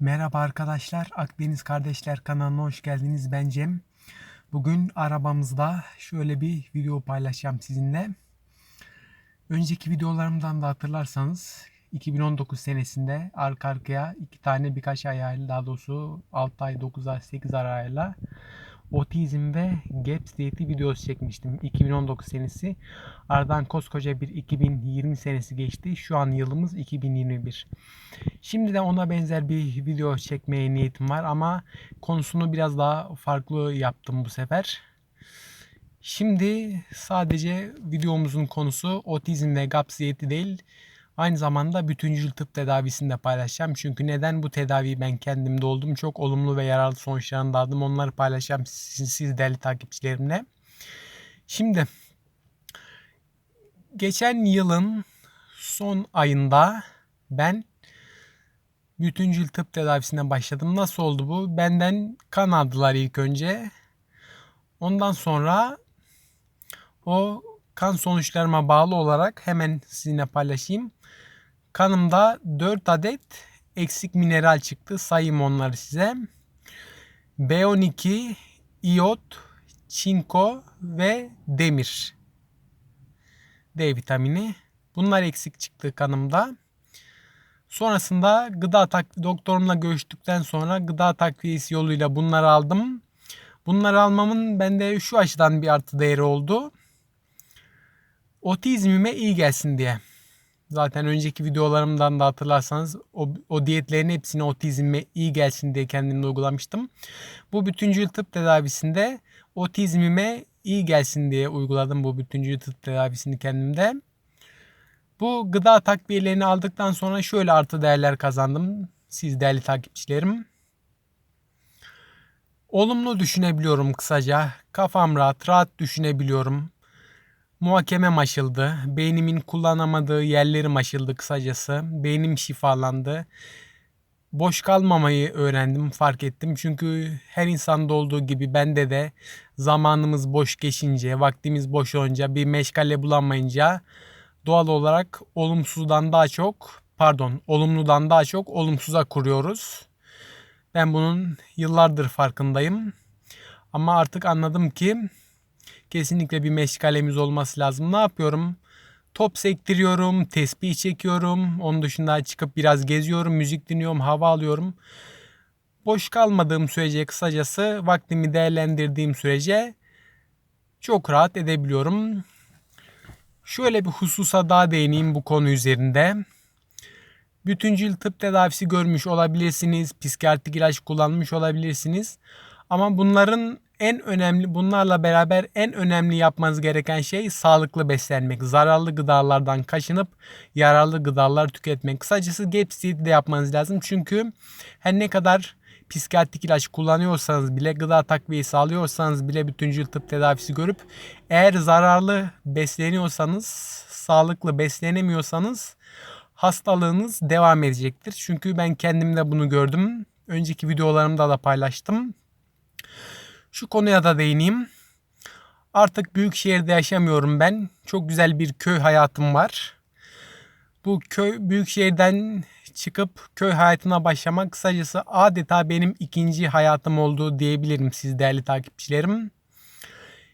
Merhaba arkadaşlar, Akdeniz Kardeşler kanalına hoş geldiniz. Ben Cem. Bugün arabamızda şöyle bir video paylaşacağım sizinle. Önceki videolarımdan da hatırlarsanız 2019 senesinde arka arkaya iki tane birkaç ay ayarlı daha doğrusu 6 ay 9 ay 8 ay otizm ve GAPS diyeti videosu çekmiştim 2019 senesi. Aradan koskoca bir 2020 senesi geçti. Şu an yılımız 2021. Şimdi de ona benzer bir video çekmeye niyetim var ama konusunu biraz daha farklı yaptım bu sefer. Şimdi sadece videomuzun konusu otizm ve GAPS diyeti değil. Aynı zamanda bütüncül tıp tedavisini de paylaşacağım. Çünkü neden bu tedaviyi ben kendimde oldum. Çok olumlu ve yararlı sonuçlarını da aldım. Onları paylaşacağım siz, siz değerli takipçilerimle. Şimdi geçen yılın son ayında ben bütüncül tıp tedavisine başladım. Nasıl oldu bu? Benden kan aldılar ilk önce. Ondan sonra o kan sonuçlarıma bağlı olarak hemen sizinle paylaşayım. Kanımda 4 adet eksik mineral çıktı. Sayayım onları size. B12, iot, çinko ve demir. D vitamini. Bunlar eksik çıktı kanımda. Sonrasında gıda doktorumla görüştükten sonra gıda takviyesi yoluyla bunları aldım. Bunları almamın bende şu açıdan bir artı değeri oldu. Otizmime iyi gelsin diye. Zaten önceki videolarımdan da hatırlarsanız o, o diyetlerin hepsini otizmime iyi gelsin diye kendimde uygulamıştım. Bu bütüncül tıp tedavisinde otizmime iyi gelsin diye uyguladım bu bütüncül tıp tedavisini kendimde. Bu gıda takviyelerini aldıktan sonra şöyle artı değerler kazandım. Siz değerli takipçilerim. Olumlu düşünebiliyorum kısaca. Kafam rahat, rahat düşünebiliyorum. Muhakemem aşıldı. Beynimin kullanamadığı yerlerim aşıldı kısacası. Beynim şifalandı. Boş kalmamayı öğrendim, fark ettim. Çünkü her insanda olduğu gibi bende de zamanımız boş geçince, vaktimiz boş olunca, bir meşgale bulamayınca doğal olarak olumsuzdan daha çok, pardon, olumludan daha çok olumsuza kuruyoruz. Ben bunun yıllardır farkındayım. Ama artık anladım ki kesinlikle bir meşgalemiz olması lazım. Ne yapıyorum? Top sektiriyorum, tespih çekiyorum. Onun dışında çıkıp biraz geziyorum, müzik dinliyorum, hava alıyorum. Boş kalmadığım sürece kısacası vaktimi değerlendirdiğim sürece çok rahat edebiliyorum. Şöyle bir hususa daha değineyim bu konu üzerinde. Bütüncül tıp tedavisi görmüş olabilirsiniz, psikiyatrik ilaç kullanmış olabilirsiniz. Ama bunların en önemli bunlarla beraber en önemli yapmanız gereken şey sağlıklı beslenmek. Zararlı gıdalardan kaçınıp yararlı gıdalar tüketmek. Kısacası diyeti de yapmanız lazım. Çünkü her ne kadar psikiyatrik ilaç kullanıyorsanız bile gıda takviyesi alıyorsanız bile bütüncül tıp tedavisi görüp eğer zararlı besleniyorsanız sağlıklı beslenemiyorsanız hastalığınız devam edecektir. Çünkü ben kendimde bunu gördüm. Önceki videolarımda da paylaştım. Şu konuya da değineyim. Artık büyük şehirde yaşamıyorum ben. Çok güzel bir köy hayatım var. Bu köy büyük şehirden çıkıp köy hayatına başlamak kısacası adeta benim ikinci hayatım olduğu diyebilirim siz değerli takipçilerim.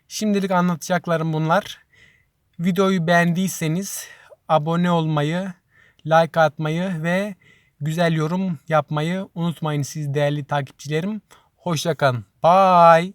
Şimdilik anlatacaklarım bunlar. Videoyu beğendiyseniz abone olmayı, like atmayı ve güzel yorum yapmayı unutmayın siz değerli takipçilerim. Hoşçakalın. Bye.